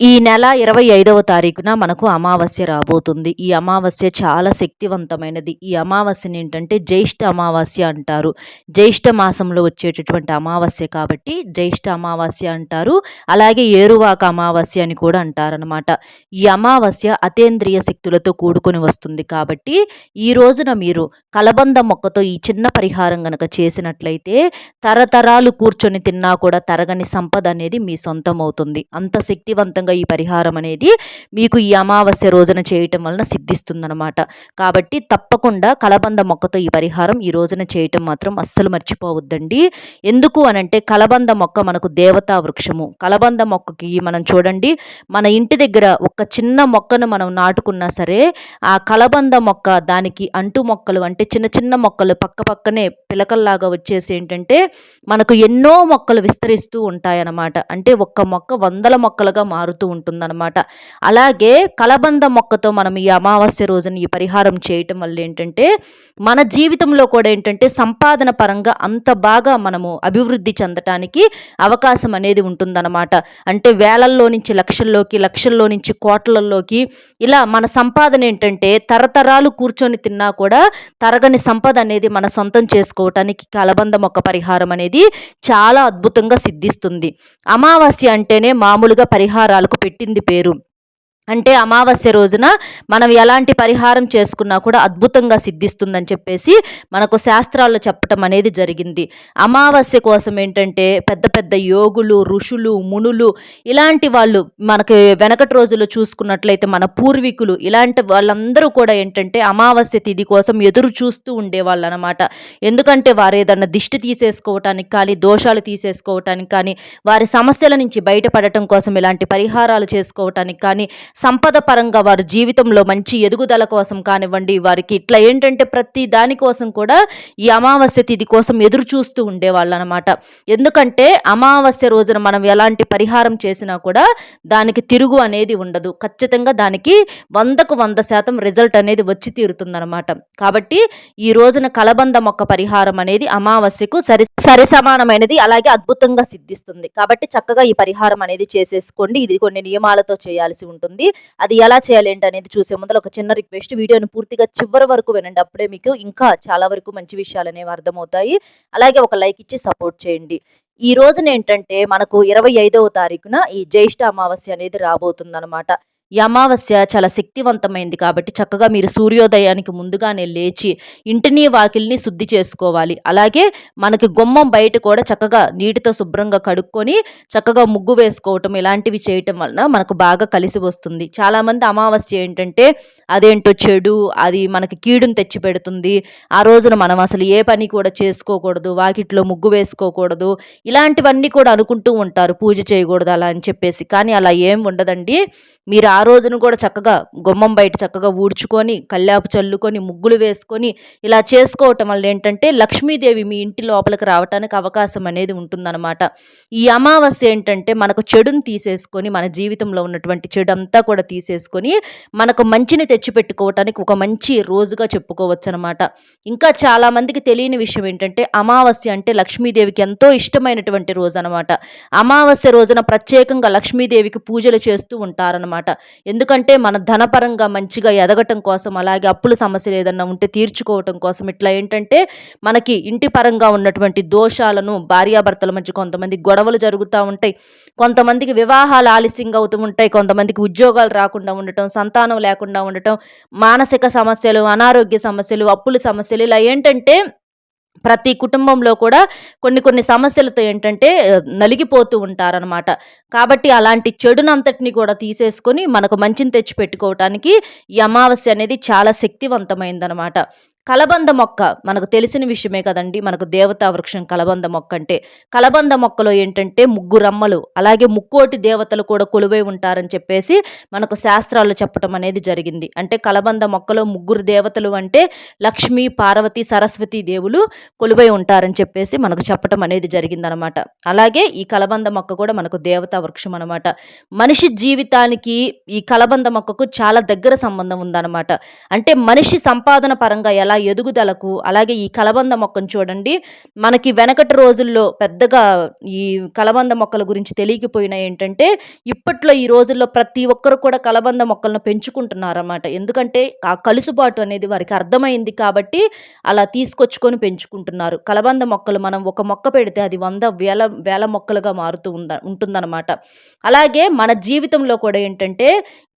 ఈ నెల ఇరవై ఐదవ తారీఖున మనకు అమావాస్య రాబోతుంది. ఈ అమావాస్య చాలా శక్తివంతమైనది. ఈ అమావాస్యని ఏంటంటే జ్యేష్ఠ అమావాస్య అంటారు. జ్యేష్ఠ మాసంలో వచ్చేటటువంటి అమావాస్య కాబట్టి జ్యేష్ఠ అమావాస్య అంటారు. అలాగే ఏరువాక అమావాస్య అని కూడా అంటారనమాట ఈ అమావాస్య అతేంద్రియ శక్తులతో కూడుకొని వస్తుంది కాబట్టి ఈ రోజున మీరు కలబంద మొక్కతో ఈ చిన్న పరిహారం గనక చేసినట్లయితే తరతరాలు కూర్చొని తిన్నా కూడా తరగని సంపద అనేది మీ సొంతం అవుతుంది అంత శక్తివంతంగా ఖచ్చితంగా ఈ పరిహారం అనేది మీకు ఈ అమావాస్య రోజున చేయటం వలన సిద్ధిస్తుందనమాట కాబట్టి తప్పకుండా కలబంద మొక్కతో ఈ పరిహారం ఈ రోజున చేయటం మాత్రం అస్సలు మర్చిపోవద్దండి. ఎందుకు అనంటే కలబంద మొక్క మనకు దేవతా వృక్షము. కలబంద మొక్కకి మనం చూడండి మన ఇంటి దగ్గర ఒక చిన్న మొక్కను మనం నాటుకున్నా సరే ఆ కలబంద మొక్క దానికి అంటు మొక్కలు అంటే చిన్న చిన్న మొక్కలు పక్క పక్కనే పిలకల్లాగా వచ్చేసి ఏంటంటే మనకు ఎన్నో మొక్కలు విస్తరిస్తూ ఉంటాయన్నమాట. అంటే ఒక్క మొక్క వందల మొక్కలుగా మారుతూ మారుతూ ఉంటుందన్నమాట. అలాగే కలబంద మొక్కతో మనం ఈ అమావాస్య రోజున ఈ పరిహారం చేయటం వల్ల ఏంటంటే మన జీవితంలో కూడా ఏంటంటే సంపాదన పరంగా అంత బాగా మనము అభివృద్ధి చెందటానికి అవకాశం అనేది ఉంటుందన్నమాట. అంటే వేలల్లో నుంచి లక్షల్లోకి లక్షల్లో నుంచి కోట్లల్లోకి ఇలా మన సంపాదన ఏంటంటే తరతరాలు కూర్చొని తిన్నా కూడా తరగని సంపద అనేది మన సొంతం చేసుకోవటానికి కలబంద మొక్క పరిహారం అనేది చాలా అద్భుతంగా సిద్ధిస్తుంది. అమావాస్య అంటేనే మామూలుగా పరిహారాలు మనకు పెట్టింది పేరు. అంటే అమావాస్య రోజున మనం ఎలాంటి పరిహారం చేసుకున్నా కూడా అద్భుతంగా సిద్ధిస్తుందని చెప్పేసి మనకు శాస్త్రాల్లో చెప్పటం అనేది జరిగింది. అమావాస్య కోసం ఏంటంటే పెద్ద పెద్ద యోగులు ఋషులు మునులు ఇలాంటి వాళ్ళు మనకి వెనకటి రోజుల్లో చూసుకున్నట్లయితే మన పూర్వీకులు ఇలాంటి వాళ్ళందరూ కూడా ఏంటంటే అమావాస్య తిథి కోసం ఎదురు చూస్తూ ఉండేవాళ్ళు అనమాట ఎందుకంటే వారు ఏదన్నా దిష్టి తీసేసుకోవటానికి కానీ దోషాలు తీసేసుకోవటానికి కానీ వారి సమస్యల నుంచి బయటపడటం కోసం ఇలాంటి పరిహారాలు చేసుకోవటానికి కానీ సంపద పరంగా వారు జీవితంలో మంచి ఎదుగుదల కోసం కానివ్వండి వారికి ఇట్లా ఏంటంటే ప్రతి దానికోసం కూడా ఈ అమావాస్య తిథి కోసం ఎదురు చూస్తూ ఉండేవాళ్ళు అనమాట ఎందుకంటే అమావాస్య రోజున మనం ఎలాంటి పరిహారం చేసినా కూడా దానికి తిరుగు అనేది ఉండదు. ఖచ్చితంగా దానికి వందకు వంద శాతం రిజల్ట్ అనేది వచ్చి తీరుతుందనమాట. కాబట్టి ఈ రోజున కలబంద మొక్క పరిహారం అనేది అమావాస్యకు సరి సరి సమానమైనది అలాగే అద్భుతంగా సిద్ధిస్తుంది. కాబట్టి చక్కగా ఈ పరిహారం అనేది చేసేసుకోండి. ఇది కొన్ని నియమాలతో చేయాల్సి ఉంటుంది. అది ఎలా చేయాలి ఏంటి అనేది చూసే ముందర ఒక చిన్న రిక్వెస్ట్. వీడియోని పూర్తిగా చివరి వరకు వినండి. అప్పుడే మీకు ఇంకా చాలా వరకు మంచి విషయాలు అనేవి అర్థమవుతాయి. అలాగే ఒక లైక్ ఇచ్చి సపోర్ట్ చేయండి. ఈ రోజున ఏంటంటే మనకు ఇరవై ఐదవ తారీఖున ఈ జ్యేష్ఠ అమావాస్య అనేది రాబోతుందన్నమాట. ఈ అమావాస్య చాలా శక్తివంతమైంది కాబట్టి చక్కగా మీరు సూర్యోదయానికి ముందుగానే లేచి ఇంటిని వాకిల్ని శుద్ధి చేసుకోవాలి. అలాగే మనకి గుమ్మం బయట కూడా చక్కగా నీటితో శుభ్రంగా కడుక్కొని చక్కగా ముగ్గు వేసుకోవటం ఇలాంటివి చేయటం వలన మనకు బాగా కలిసి వస్తుంది. చాలామంది అమావాస్య ఏంటంటే అదేంటో చెడు అది మనకి కీడును తెచ్చి పెడుతుంది ఆ రోజున మనం అసలు ఏ పని కూడా చేసుకోకూడదు వాకిట్లో ముగ్గు వేసుకోకూడదు ఇలాంటివన్నీ కూడా అనుకుంటూ ఉంటారు. పూజ చేయకూడదు అలా అని చెప్పేసి. కానీ అలా ఏం ఉండదండి. మీరు ఆ రోజును కూడా చక్కగా గుమ్మం బయట చక్కగా ఊడ్చుకొని కల్లాపు చల్లుకొని ముగ్గులు వేసుకొని ఇలా చేసుకోవటం వల్ల ఏంటంటే లక్ష్మీదేవి మీ ఇంటి లోపలికి రావడానికి అవకాశం అనేది ఉంటుందన్నమాట. ఈ అమావాస్య ఏంటంటే మనకు చెడుని తీసేసుకొని మన జీవితంలో ఉన్నటువంటి చెడు అంతా కూడా తీసేసుకొని మనకు మంచిని తెచ్చిపెట్టుకోవటానికి ఒక మంచి రోజుగా చెప్పుకోవచ్చు అనమాట ఇంకా చాలామందికి తెలియని విషయం ఏంటంటే అమావాస్య అంటే లక్ష్మీదేవికి ఎంతో ఇష్టమైనటువంటి రోజు అనమాట అమావాస్య రోజున ప్రత్యేకంగా లక్ష్మీదేవికి పూజలు చేస్తూ ఉంటారనమాట ఎందుకంటే మన ధనపరంగా మంచిగా ఎదగటం కోసం అలాగే అప్పుల సమస్యలు ఏదన్నా ఉంటే తీర్చుకోవటం కోసం ఇట్లా ఏంటంటే మనకి ఇంటి పరంగా ఉన్నటువంటి దోషాలను భార్యాభర్తల మధ్య కొంతమంది గొడవలు జరుగుతూ ఉంటాయి. కొంతమందికి వివాహాలు ఆలస్యంగా అవుతూ ఉంటాయి. కొంతమందికి ఉద్యోగాలు రాకుండా ఉండటం సంతానం లేకుండా ఉండటం మానసిక సమస్యలు అనారోగ్య సమస్యలు అప్పుల సమస్యలు ఇలా ఏంటంటే ప్రతి కుటుంబంలో కూడా కొన్ని కొన్ని సమస్యలతో ఏంటంటే నలిగిపోతూ ఉంటారనమాట కాబట్టి అలాంటి చెడునంతటిని కూడా తీసేసుకొని మనకు మంచిని తెచ్చి పెట్టుకోవటానికి ఈ అమావాస్య అనేది చాలా శక్తివంతమైందనమాట కలబంద మొక్క మనకు తెలిసిన విషయమే కదండి. మనకు దేవతా వృక్షం కలబంద మొక్క అంటే. కలబంద మొక్కలో ఏంటంటే ముగ్గురమ్మలు అలాగే ముక్కోటి దేవతలు కూడా కొలువై ఉంటారని చెప్పేసి మనకు శాస్త్రాలు చెప్పటం అనేది జరిగింది. అంటే కలబంద మొక్కలో ముగ్గురు దేవతలు అంటే లక్ష్మీ పార్వతి సరస్వతి దేవులు కొలువై ఉంటారని చెప్పేసి మనకు చెప్పటం అనేది జరిగిందనమాట. అలాగే ఈ కలబంద మొక్క కూడా మనకు దేవతా వృక్షం అనమాట. మనిషి జీవితానికి ఈ కలబంద మొక్కకు చాలా దగ్గర సంబంధం ఉందన్నమాట అంటే మనిషి సంపాదన పరంగా ఎలా అలా ఎదుగుదలకు అలాగే ఈ కలబంద మొక్కను చూడండి. మనకి వెనకటి రోజుల్లో పెద్దగా ఈ కలబంద మొక్కల గురించి తెలియకపోయినా ఏంటంటే ఇప్పట్లో ఈ రోజుల్లో ప్రతి ఒక్కరు కూడా కలబంద మొక్కలను పెంచుకుంటున్నారన్నమాట. ఎందుకంటే ఆ కలుసుబాటు అనేది వారికి అర్థమైంది కాబట్టి అలా తీసుకొచ్చుకొని పెంచుకుంటున్నారు. కలబంద మొక్కలు మనం ఒక మొక్క పెడితే అది వంద వేల వేల మొక్కలుగా మారుతూ ఉంద ఉంటుందన్నమాట. అలాగే మన జీవితంలో కూడా ఏంటంటే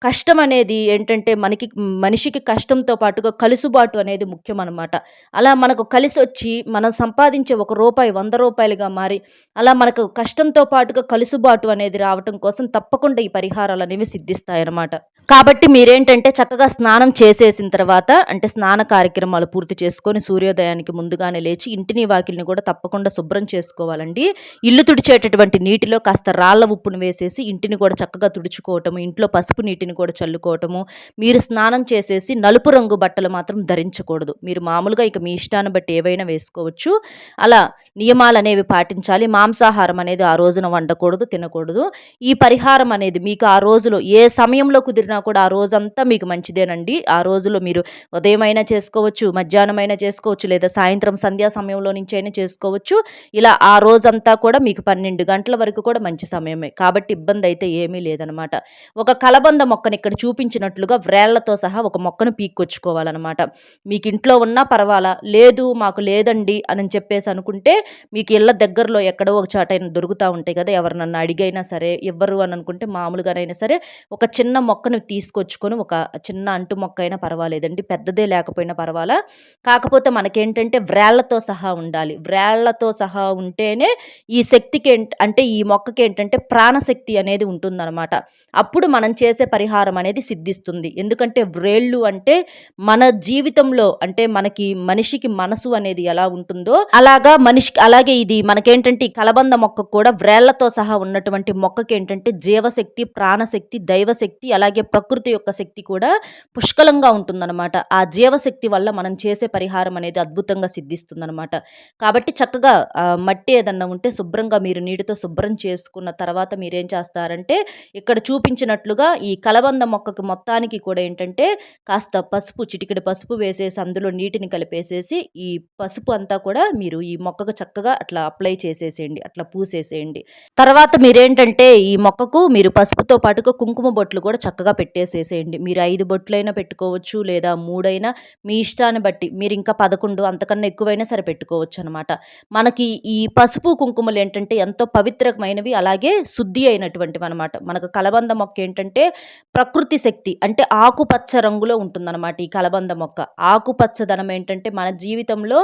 కష్టం అనేది ఏంటంటే మనకి మనిషికి కష్టంతో పాటుగా కలుసుబాటు అనేది ముఖ్యం అనమాట అలా మనకు కలిసి వచ్చి మనం సంపాదించే ఒక రూపాయి వంద రూపాయలుగా మారి అలా మనకు కష్టంతో పాటుగా కలుసుబాటు అనేది రావటం కోసం తప్పకుండా ఈ పరిహారాలు అనేవి సిద్ధిస్తాయన్నమాట. కాబట్టి మీరేంటంటే చక్కగా స్నానం చేసేసిన తర్వాత అంటే స్నాన కార్యక్రమాలు పూర్తి చేసుకొని సూర్యోదయానికి ముందుగానే లేచి ఇంటిని వాకిల్ని కూడా తప్పకుండా శుభ్రం చేసుకోవాలండి. ఇల్లు తుడిచేటటువంటి నీటిలో కాస్త రాళ్ళ ఉప్పును వేసేసి ఇంటిని కూడా చక్కగా తుడుచుకోవటము ఇంట్లో పసుపు నీటిని కూడా చల్లుకోవటము మీరు స్నానం చేసేసి నలుపు రంగు బట్టలు మాత్రం ధరించకూడదు. మీరు మామూలుగా ఇక మీ ఇష్టాన్ని బట్టి ఏవైనా వేసుకోవచ్చు. అలా నియమాలు అనేవి పాటించాలి. మాంసాహారం అనేది ఆ రోజున వండకూడదు తినకూడదు. ఈ పరిహారం అనేది మీకు ఆ రోజులో ఏ సమయంలో కుదిరినా కూడా ఆ రోజంతా మీకు మంచిదేనండి. ఆ రోజులో మీరు ఉదయమైనా చేసుకోవచ్చు మధ్యాహ్నమైనా చేసుకోవచ్చు లేదా సాయంత్రం సంధ్యా సమయంలో నుంచి అయినా చేసుకోవచ్చు. ఇలా ఆ రోజంతా కూడా మీకు పన్నెండు గంటల వరకు కూడా మంచి సమయమే. కాబట్టి ఇబ్బంది అయితే ఏమీ లేదనమాట. ఒక కలబంద మొక్క మొక్కను ఇక్కడ చూపించినట్లుగా వ్రేళ్ళతో సహా ఒక మొక్కను పీక్కొచ్చుకోవాలన్నమాట. మీకు ఇంట్లో ఉన్నా పర్వాలా లేదు మాకు లేదండి అని చెప్పేసి అనుకుంటే మీకు ఇళ్ళ దగ్గరలో ఎక్కడో ఒక చాటైనా దొరుకుతూ ఉంటాయి కదా ఎవరినన్నా అడిగైనా సరే ఇవ్వరు అని అనుకుంటే మామూలుగానైనా సరే ఒక చిన్న మొక్కను తీసుకొచ్చుకొని ఒక చిన్న అంటు మొక్క అయినా పర్వాలేదండి పెద్దదే లేకపోయినా పర్వాలా. కాకపోతే మనకేంటంటే వ్రేళ్ళతో సహా ఉండాలి. వ్రేళ్ళతో సహా ఉంటేనే ఈ శక్తికి అంటే ఈ మొక్కకి ఏంటంటే ప్రాణశక్తి అనేది ఉంటుందన్నమాట. అప్పుడు మనం చేసే పరిహారం అనేది సిద్ధిస్తుంది. ఎందుకంటే వ్రేళ్ళు అంటే మన జీవితంలో అంటే మనకి మనిషికి మనసు అనేది ఎలా ఉంటుందో అలాగా మనిషికి అలాగే ఇది మనకేంటంటే కలబంద మొక్క కూడా వ్రేళ్ళతో సహా ఉన్నటువంటి మొక్కకి ఏంటంటే జీవశక్తి ప్రాణశక్తి దైవశక్తి అలాగే ప్రకృతి యొక్క శక్తి కూడా పుష్కలంగా ఉంటుందన్నమాట. ఆ జీవశక్తి వల్ల మనం చేసే పరిహారం అనేది అద్భుతంగా సిద్ధిస్తుందన్నమాట. కాబట్టి చక్కగా మట్టి ఏదన్నా ఉంటే శుభ్రంగా మీరు నీటితో శుభ్రం చేసుకున్న తర్వాత మీరేం చేస్తారంటే ఇక్కడ చూపించినట్లుగా ఈ కల కలబంద మొక్కకు మొత్తానికి కూడా ఏంటంటే కాస్త పసుపు చిటికెడు పసుపు వేసేసి అందులో నీటిని కలిపేసేసి ఈ పసుపు అంతా కూడా మీరు ఈ మొక్కకు చక్కగా అట్లా అప్లై చేసేసేయండి అట్లా పూసేసేయండి. తర్వాత మీరేంటంటే ఈ మొక్కకు మీరు పసుపుతో పాటుగా కుంకుమ బొట్లు కూడా చక్కగా పెట్టేసేసేయండి. మీరు ఐదు బొట్లైనా పెట్టుకోవచ్చు లేదా మూడైనా మీ ఇష్టాన్ని బట్టి. మీరు ఇంకా పదకొండు అంతకన్నా ఎక్కువైనా సరే పెట్టుకోవచ్చు అనమాట మనకి ఈ పసుపు కుంకుమలు ఏంటంటే ఎంతో పవిత్రమైనవి అలాగే శుద్ధి అయినటువంటివి అనమాట మనకు కలబంద మొక్క ఏంటంటే ప్రకృతి శక్తి అంటే ఆకుపచ్చ రంగులో ఉంటుందన్నమాట ఈ కలబంద మొక్క. ఆకుపచ్చదనం ఏంటంటే మన జీవితంలో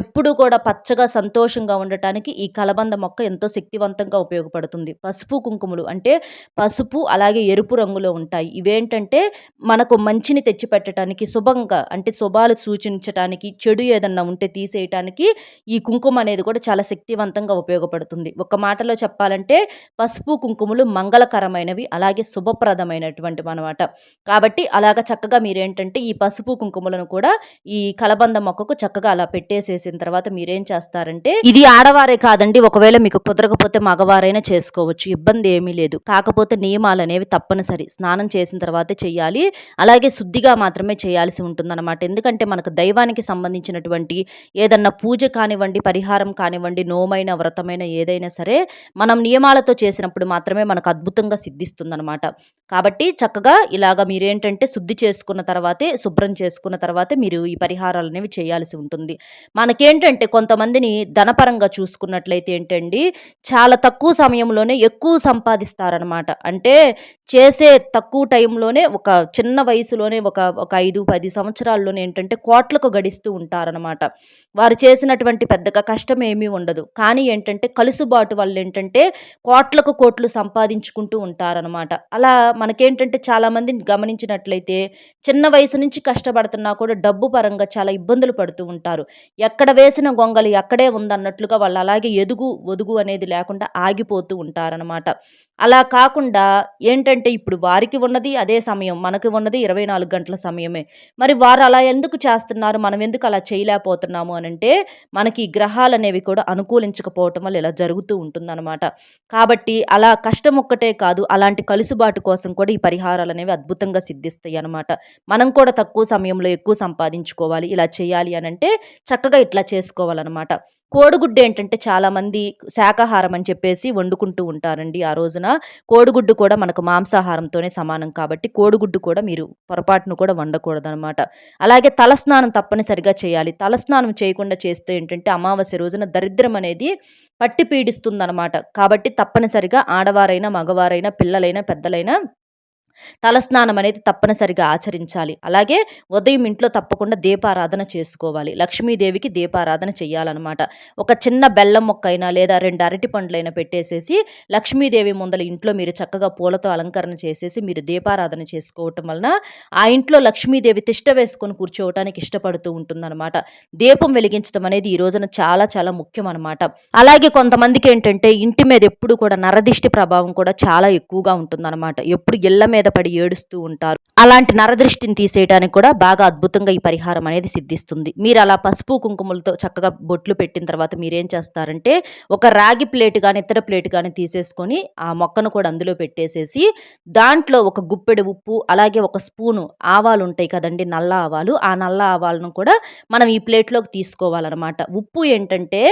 ఎప్పుడు కూడా పచ్చగా సంతోషంగా ఉండటానికి ఈ కలబంద మొక్క ఎంతో శక్తివంతంగా ఉపయోగపడుతుంది. పసుపు కుంకుమలు అంటే పసుపు అలాగే ఎరుపు రంగులో ఉంటాయి. ఇవేంటంటే మనకు మంచిని తెచ్చిపెట్టడానికి శుభంగా అంటే శుభాలు సూచించడానికి చెడు ఏదన్నా ఉంటే తీసేయటానికి ఈ కుంకుమ అనేది కూడా చాలా శక్తివంతంగా ఉపయోగపడుతుంది. ఒక మాటలో చెప్పాలంటే పసుపు కుంకుమలు మంగళకరమైనవి అలాగే శుభప్రదమైనటువంటి అనమాట కాబట్టి అలాగ చక్కగా మీరేంటంటే ఈ పసుపు కుంకుమలను కూడా ఈ కలబంద మొక్కకు చక్కగా అలా పెట్టేసేసిన తర్వాత మీరేం చేస్తారంటే ఇది ఆడవారే కాదండి ఒకవేళ మీకు కుదరకపోతే మగవారైనా చేసుకోవచ్చు ఇబ్బంది ఏమీ లేదు. కాకపోతే నియమాలు అనేవి తప్పనిసరి. స్నానం చేసిన తర్వాతే చేయాలి అలాగే శుద్ధిగా మాత్రమే చేయాల్సి ఉంటుందన్నమాట. ఎందుకంటే మనకు దైవానికి సంబంధించినటువంటి ఏదన్నా పూజ కానివ్వండి పరిహారం కానివ్వండి నోమైన వ్రతమైన ఏదైనా సరే మనం నియమాలతో చేసినప్పుడు మాత్రమే మనకు అద్భుతంగా సిద్ధిస్తుందన్నమాట. కాబట్టి చక్కగా ఇలాగ మీరేంటంటే శుద్ధి చేసుకున్న తర్వాతే శుభ్రం చేసుకున్న తర్వాతే మీరు ఈ పరిహారాలు అనేవి చేయాల్సి ఉంటుంది. మనకేంటంటే కొంతమందిని ధనపరంగా చూసుకున్నట్లయితే ఏంటండి చాలా తక్కువ సమయంలోనే ఎక్కువ సంపాదిస్తారనమాట అంటే చేసే తక్కువ టైంలోనే ఒక చిన్న వయసులోనే ఒక ఒక ఐదు పది సంవత్సరాల్లోనే ఏంటంటే కోట్లకు గడిస్తూ ఉంటారనమాట వారు చేసినటువంటి పెద్దగా కష్టం ఏమీ ఉండదు. కానీ ఏంటంటే కలుసుబాటు వల్ల ఏంటంటే కోట్లకు కోట్లు సంపాదించుకుంటూ ఉంటారనమాట అలా మనకేంటంటే చాలామందిని గమనించినట్లయితే చిన్న వయసు నుంచి కష్టపడుతున్నా కూడా డబ్బు పరంగా చాలా ఇబ్బందులు పడుతూ ఉంటారు. ఎక్కడ వేసిన గొంగలి అక్కడే ఉందన్నట్లుగా వాళ్ళు అలాగే ఎదుగు ఒదుగు అనేది లేకుండా ఆగిపోతూ ఉంటారనమాట అలా కాకుండా ఏంటంటే ఇప్పుడు వారికి ఉన్నది అదే సమయం మనకి ఉన్నది ఇరవై నాలుగు గంటల సమయమే. మరి వారు అలా ఎందుకు చేస్తున్నారు? మనం ఎందుకు అలా చేయలేకపోతున్నాము అని అంటే మనకి గ్రహాలు అనేవి కూడా అనుకూలించకపోవటం వల్ల ఇలా జరుగుతూ ఉంటుందన్నమాట. కాబట్టి అలా కష్టం ఒక్కటే కాదు అలాంటి కలుసుబాటు కోసం కూడా ఈ పరిహారం పరిహారాలు అనేవి అద్భుతంగా సిద్ధిస్తాయి అనమాట మనం కూడా తక్కువ సమయంలో ఎక్కువ సంపాదించుకోవాలి ఇలా చేయాలి అని అంటే చక్కగా ఇట్లా చేసుకోవాలన్నమాట. కోడిగుడ్డు ఏంటంటే చాలామంది శాకాహారం అని చెప్పేసి వండుకుంటూ ఉంటారండి ఆ రోజున. కోడిగుడ్డు కూడా మనకు మాంసాహారంతోనే సమానం కాబట్టి కోడిగుడ్డు కూడా మీరు పొరపాటును కూడా వండకూడదనమాట అలాగే తలస్నానం తప్పనిసరిగా చేయాలి. తలస్నానం చేయకుండా చేస్తే ఏంటంటే అమావాస్య రోజున దరిద్రం అనేది పట్టి పీడిస్తుందనమాట కాబట్టి తప్పనిసరిగా ఆడవారైనా మగవారైనా పిల్లలైనా పెద్దలైనా తలస్నానం అనేది తప్పనిసరిగా ఆచరించాలి. అలాగే ఉదయం ఇంట్లో తప్పకుండా దీపారాధన చేసుకోవాలి. లక్ష్మీదేవికి దీపారాధన చేయాలన్నమాట ఒక చిన్న బెల్లం మొక్క అయినా లేదా రెండు అరటి పండ్లైనా పెట్టేసేసి లక్ష్మీదేవి ముందల ఇంట్లో మీరు చక్కగా పూలతో అలంకరణ చేసేసి మీరు దీపారాధన చేసుకోవటం వలన ఆ ఇంట్లో లక్ష్మీదేవి తిష్ట వేసుకొని కూర్చోవటానికి ఇష్టపడుతూ ఉంటుందన్నమాట. దీపం వెలిగించడం అనేది ఈ రోజున చాలా చాలా ముఖ్యం అనమాట అలాగే కొంతమందికి ఏంటంటే ఇంటి మీద ఎప్పుడు కూడా నరదిష్టి ప్రభావం కూడా చాలా ఎక్కువగా ఉంటుందన్నమాట. ఎప్పుడు ఇళ్ళ మీద పడి ఏడుస్తూ ఉంటారు. అలాంటి నరదృష్టిని తీసేయడానికి కూడా బాగా అద్భుతంగా ఈ పరిహారం అనేది సిద్ధిస్తుంది. మీరు అలా పసుపు కుంకుమలతో చక్కగా బొట్లు పెట్టిన తర్వాత మీరేం చేస్తారంటే ఒక రాగి ప్లేట్ కానీ ఇతర ప్లేట్ కానీ తీసేసుకొని ఆ మొక్కను కూడా అందులో పెట్టేసేసి దాంట్లో ఒక గుప్పెడు ఉప్పు అలాగే ఒక స్పూను ఆవాలు ఉంటాయి కదండి నల్ల ఆవాలు. ఆ నల్ల ఆవాలను కూడా మనం ఈ ప్లేట్లోకి తీసుకోవాలన్నమాట. ఉప్పు ఏంటంటే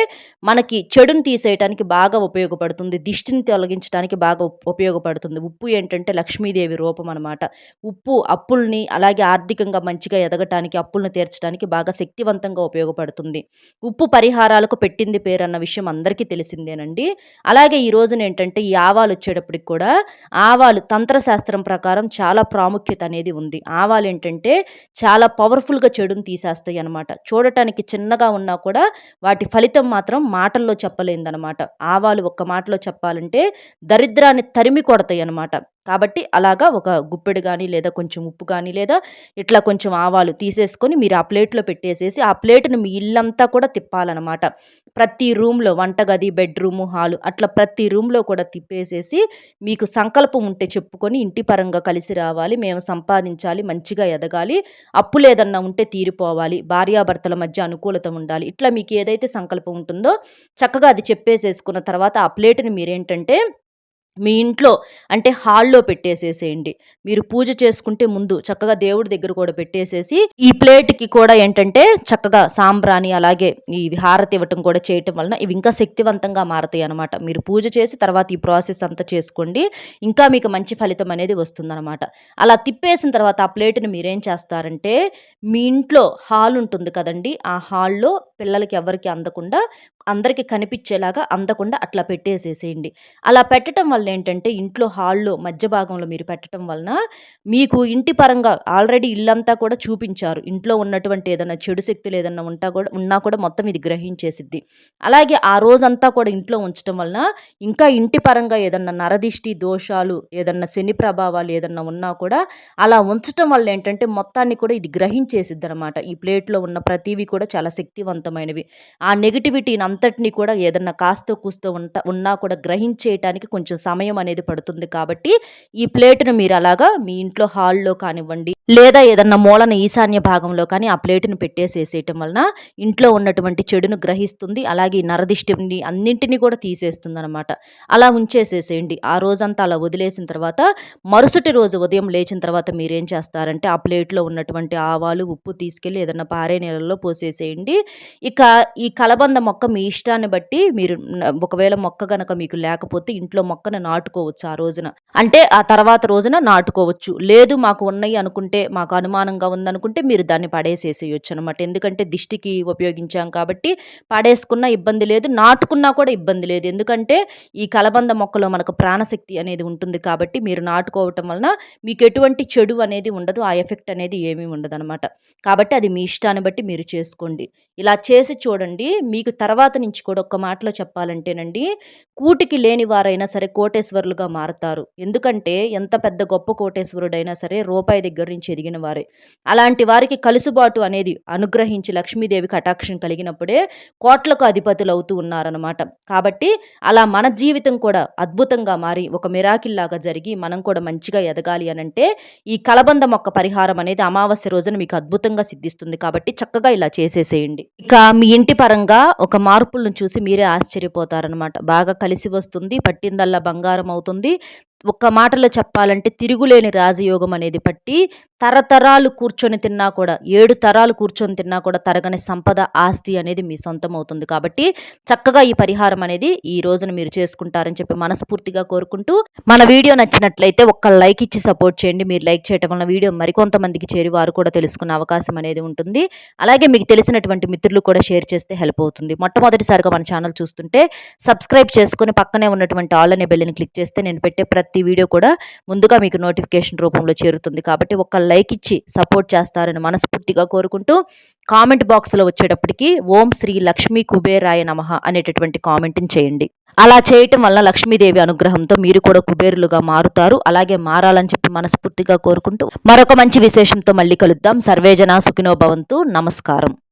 మనకి చెడుని తీసేయటానికి బాగా ఉపయోగపడుతుంది. దిష్టిని తొలగించడానికి బాగా ఉపయోగపడుతుంది. ఉప్పు ఏంటంటే లక్ష్మీదేవి రూపం అనమాట ఉప్పు అప్పుల్ని అలాగే ఆర్థికంగా మంచిగా ఎదగటానికి అప్పులను తీర్చడానికి బాగా శక్తివంతంగా ఉపయోగపడుతుంది. ఉప్పు పరిహారాలకు పెట్టింది పేరు అన్న విషయం అందరికీ తెలిసిందేనండి. అలాగే ఈ రోజున ఏంటంటే ఈ ఆవాలు వచ్చేటప్పటికి కూడా ఆవాలు తంత్రశాస్త్రం ప్రకారం చాలా ప్రాముఖ్యత అనేది ఉంది. ఆవాలు ఏంటంటే చాలా పవర్ఫుల్గా చెడుని తీసేస్తాయి అనమాట చూడటానికి చిన్నగా ఉన్నా కూడా వాటి ఫలితం మాత్రం మాటల్లో చెప్పలేదనమాట ఆవాలు ఒక్క మాటలో చెప్పాలంటే దరిద్రాన్ని తరిమి కొడతాయి అనమాట కాబట్టి అలాగా ఒక గుప్పెడు కానీ లేదా కొంచెం ఉప్పు కానీ లేదా ఇట్లా కొంచెం ఆవాలు తీసేసుకొని మీరు ఆ ప్లేట్లో పెట్టేసేసి ఆ ప్లేట్ను మీ ఇల్లంతా కూడా తిప్పాలన్నమాట. ప్రతి రూమ్లో వంటగది బెడ్రూము హాలు అట్లా ప్రతి రూమ్లో కూడా తిప్పేసేసి మీకు సంకల్పం ఉంటే చెప్పుకొని ఇంటి పరంగా కలిసి రావాలి మేము సంపాదించాలి మంచిగా ఎదగాలి అప్పు లేదన్నా ఉంటే తీరిపోవాలి భార్యాభర్తల మధ్య అనుకూలత ఉండాలి ఇట్లా మీకు ఏదైతే సంకల్పం ఉంటుందో చక్కగా అది చెప్పేసేసుకున్న తర్వాత ఆ ప్లేట్ని మీరేంటంటే మీ ఇంట్లో అంటే హాల్లో పెట్టేసేసేయండి. మీరు పూజ చేసుకుంటే ముందు చక్కగా దేవుడి దగ్గర కూడా పెట్టేసేసి ఈ ప్లేట్కి కూడా ఏంటంటే చక్కగా సాంబ్రాణి అలాగే ఈ హారతి ఇవ్వటం కూడా చేయటం వలన ఇవి ఇంకా శక్తివంతంగా మారతాయి అనమాట మీరు పూజ చేసి తర్వాత ఈ ప్రాసెస్ అంతా చేసుకోండి. ఇంకా మీకు మంచి ఫలితం అనేది వస్తుందన్నమాట. అలా తిప్పేసిన తర్వాత ఆ ప్లేట్ని మీరేం చేస్తారంటే మీ ఇంట్లో హాల్ ఉంటుంది కదండి. ఆ హాల్లో పిల్లలకి ఎవరికి అందకుండా అందరికీ కనిపించేలాగా అందకుండా అట్లా పెట్టేసేసేయండి. అలా పెట్టడం వల్ల ఏంటంటే ఇంట్లో హాల్లో మధ్య భాగంలో మీరు పెట్టడం వలన మీకు ఇంటి పరంగా ఆల్రెడీ ఇల్లంతా కూడా చూపించారు. ఇంట్లో ఉన్నటువంటి ఏదైనా చెడు శక్తులు ఏదైనా ఉంటా కూడా ఉన్నా కూడా మొత్తం ఇది గ్రహించేసిద్ది. అలాగే ఆ రోజంతా కూడా ఇంట్లో ఉంచడం వలన ఇంకా ఇంటి పరంగా ఏదన్నా నరదిష్టి దోషాలు ఏదన్నా శని ప్రభావాలు ఏదన్నా ఉన్నా కూడా అలా ఉంచటం వల్ల ఏంటంటే మొత్తాన్ని కూడా ఇది గ్రహించేసిద్ది అనమాట ఈ ప్లేట్లో ఉన్న ప్రతివి కూడా చాలా శక్తివంతమైనవి. ఆ నెగిటివిటీని అంతటినీ కూడా ఏదన్నా కాస్త కూస్తో ఉంటా ఉన్నా కూడా గ్రహించేయటానికి కొంచెం సమయం అనేది పడుతుంది కాబట్టి ఈ ప్లేట్ను మీరు అలాగా మీ ఇంట్లో హాల్లో కానివ్వండి లేదా ఏదన్నా మూలన ఈశాన్య భాగంలో కానీ ఆ ప్లేటును పెట్టేసేసేయటం వలన ఇంట్లో ఉన్నటువంటి చెడును గ్రహిస్తుంది అలాగే నరదిష్టిని అన్నింటినీ కూడా తీసేస్తుంది అనమాట అలా ఉంచేసేసేయండి. ఆ రోజంతా అలా వదిలేసిన తర్వాత మరుసటి రోజు ఉదయం లేచిన తర్వాత మీరేం చేస్తారంటే ఆ ప్లేట్లో ఉన్నటువంటి ఆవాలు ఉప్పు తీసుకెళ్ళి ఏదన్నా పారే నీళ్ళలో పోసేసేయండి. ఇక ఈ కలబంద మొక్క మీ ఇష్టాన్ని బట్టి మీరు ఒకవేళ మొక్క గనక మీకు లేకపోతే ఇంట్లో మొక్కను నాటుకోవచ్చు ఆ రోజున. అంటే ఆ తర్వాత రోజున నాటుకోవచ్చు. లేదు మాకు ఉన్నాయి అనుకుంటే మాకు అనుమానంగా ఉందనుకుంటే మీరు దాన్ని పడేసేసేయచ్చు అనమాట ఎందుకంటే దిష్టికి ఉపయోగించాం కాబట్టి పడేసుకున్న ఇబ్బంది లేదు నాటుకున్నా కూడా ఇబ్బంది లేదు. ఎందుకంటే ఈ కలబంద మొక్కలో మనకు ప్రాణశక్తి అనేది ఉంటుంది కాబట్టి మీరు నాటుకోవటం వలన మీకు ఎటువంటి చెడు అనేది ఉండదు ఆ ఎఫెక్ట్ అనేది ఏమీ ఉండదు అనమాట కాబట్టి అది మీ ఇష్టాన్ని బట్టి మీరు చేసుకోండి. ఇలా చేసి చూడండి మీకు తర్వాత నుంచి కూడా ఒక్క మాటలో చెప్పాలంటేనండి కూటికి లేని వారైనా సరే కోటేశ్వరులుగా మారతారు. ఎందుకంటే ఎంత పెద్ద గొప్ప కోటేశ్వరుడైనా సరే రూపాయి దగ్గర నుంచి ఎదిగిన వారే. అలాంటి వారికి కలుసుబాటు అనేది అనుగ్రహించి లక్ష్మీదేవి కటాక్షం కలిగినప్పుడే కోట్లకు అధిపతులు అవుతూ ఉన్నారనమాట కాబట్టి అలా మన జీవితం కూడా అద్భుతంగా మారి ఒక మిరాకిల్లాగా జరిగి మనం కూడా మంచిగా ఎదగాలి అనంటే ఈ కలబంద మొక్క పరిహారం అనేది అమావాస్య రోజున మీకు అద్భుతంగా సిద్ధిస్తుంది. కాబట్టి చక్కగా ఇలా చేసేసేయండి. ఇక మీ ఇంటి పరంగా ఒక మా మార్పులను చూసి మీరే ఆశ్చర్యపోతారనమాట బాగా కలిసి వస్తుంది పట్టిందల్లా బంగారం అవుతుంది ఒక్క మాటలో చెప్పాలంటే తిరుగులేని రాజయోగం అనేది పట్టి తరతరాలు కూర్చొని తిన్నా కూడా ఏడు తరాలు కూర్చొని తిన్నా కూడా తరగని సంపద ఆస్తి అనేది మీ సొంతం అవుతుంది. కాబట్టి చక్కగా ఈ పరిహారం అనేది ఈ రోజున మీరు చేసుకుంటారని చెప్పి మనస్ఫూర్తిగా కోరుకుంటూ మన వీడియో నచ్చినట్లయితే ఒక్క లైక్ ఇచ్చి సపోర్ట్ చేయండి. మీరు లైక్ చేయడం వల్ల వీడియో మరికొంతమందికి చేరి వారు కూడా తెలుసుకునే అవకాశం అనేది ఉంటుంది. అలాగే మీకు తెలిసినటువంటి మిత్రులు కూడా షేర్ చేస్తే హెల్ప్ అవుతుంది. మొట్టమొదటిసారిగా మన ఛానల్ చూస్తుంటే సబ్స్క్రైబ్ చేసుకుని పక్కనే ఉన్నటువంటి ఆల్ అనే బెల్లిని క్లిక్ చేస్తే నేను పెట్టే ప్రతి వీడియో కూడా ముందుగా మీకు నోటిఫికేషన్ రూపంలో చేరుతుంది. కాబట్టి ఒక లైక్ ఇచ్చి సపోర్ట్ చేస్తారని మనస్ఫూర్తిగా కోరుకుంటూ కామెంట్ బాక్స్లో వచ్చేటప్పటికి ఓం శ్రీ లక్ష్మీ కుబేరాయ నమ అనేటటువంటి కామెంట్ని చేయండి. అలా చేయటం వల్ల లక్ష్మీదేవి అనుగ్రహంతో మీరు కూడా కుబేరులుగా మారుతారు. అలాగే మారాలని చెప్పి మనస్ఫూర్తిగా కోరుకుంటూ మరొక మంచి విశేషంతో మళ్ళీ కలుద్దాం. సర్వేజన సుఖినో భవంతు. నమస్కారం.